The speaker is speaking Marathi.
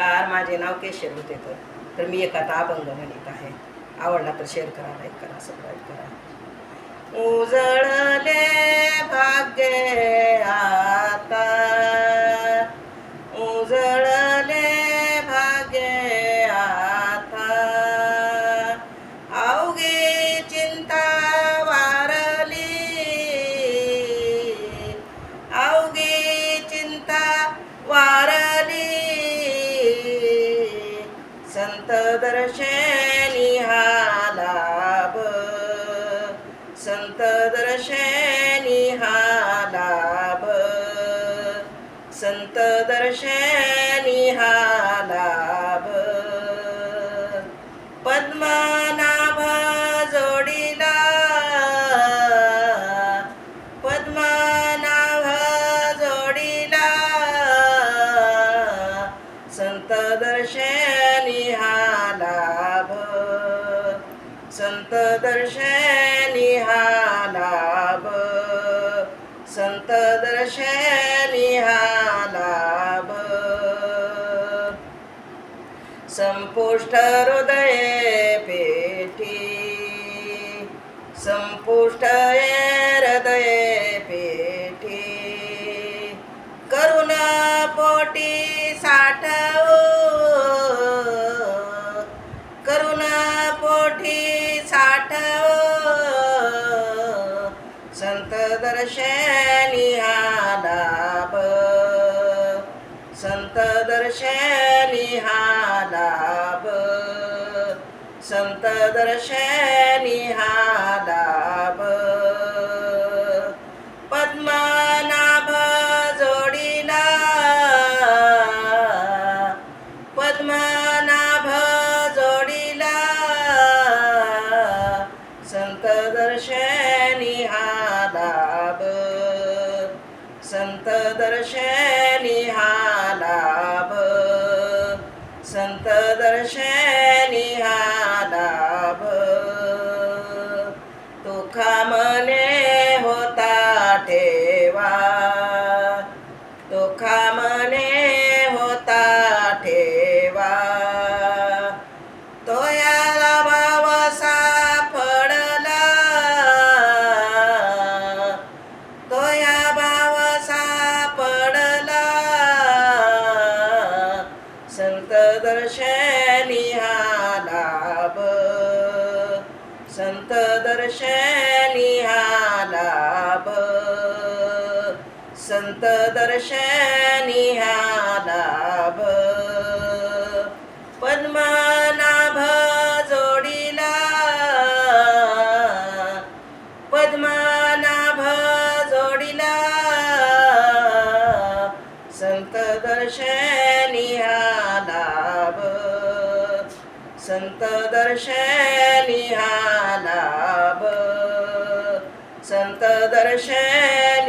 नमस्कार माझे नाव केशर होते तर. तर मी एक आता अभंग म्हणत आहे. आवडला तर शेअर करा लाईक करा सबस्क्राईब करा. उजळले भाग्य संत दर्शनी हा लाभ. पद्मनाभ जोडीला पद्मनाभ जोडीला संत दर्शनी हा लाभ. संत दर्शन संपुष्ट हृदय पेटी। संपुष्ट हृदय पेटी। करुणा पोटी साठव। करुणा पोटी साठव। संत दर्शनी हा संत दर्शनी हा संत दर्शनी पद्मनाभ जोडीला. पद्मनाभ जोडीला. संत दर्शनी संत दर्शन संत दर्शनी हा लाभ. संत दर्शनी हा लाभ. संत दर्शनी हा संत दर्शनी हा लाभ. संत दर्शनी